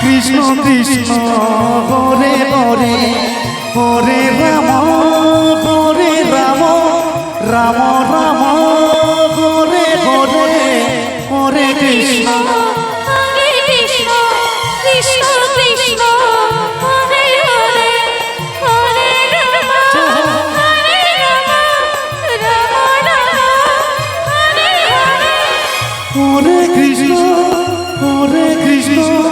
কৃষ্ণ কৃষ্ণ হরে হরে হরে রাম হরে রাম রাম রাম হরে হরে হরে কৃষ্ণ। হরে কৃষ্ণ কৃষ্ণ কৃষ্ণ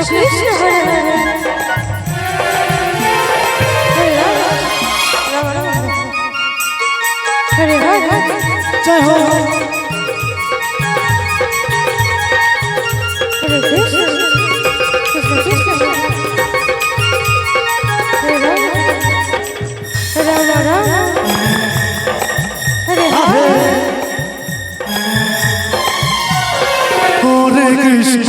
কৃষ্ণ হরে হরে হরে হরে জয় হো হরে কৃষ্ণ কৃষ্ণ কৃষ্ণ হরে রাম রাম রাম হরে হরে হরে কৃষ্ণ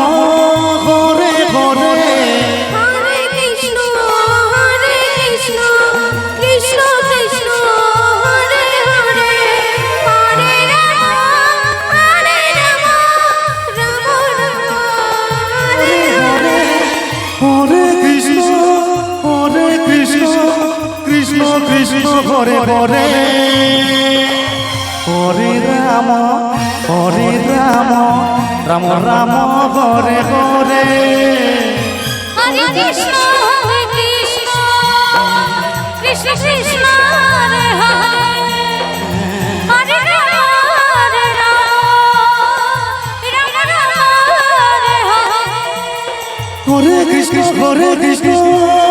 হরে হরে হরে রাম হরে রাম রাম রাম হরে হরে হরে কৃষ্ণ কৃষ্ণ কৃষ্ণ কৃষ্ণ হরে কৃষ্ণ হরে কৃষ্ণ।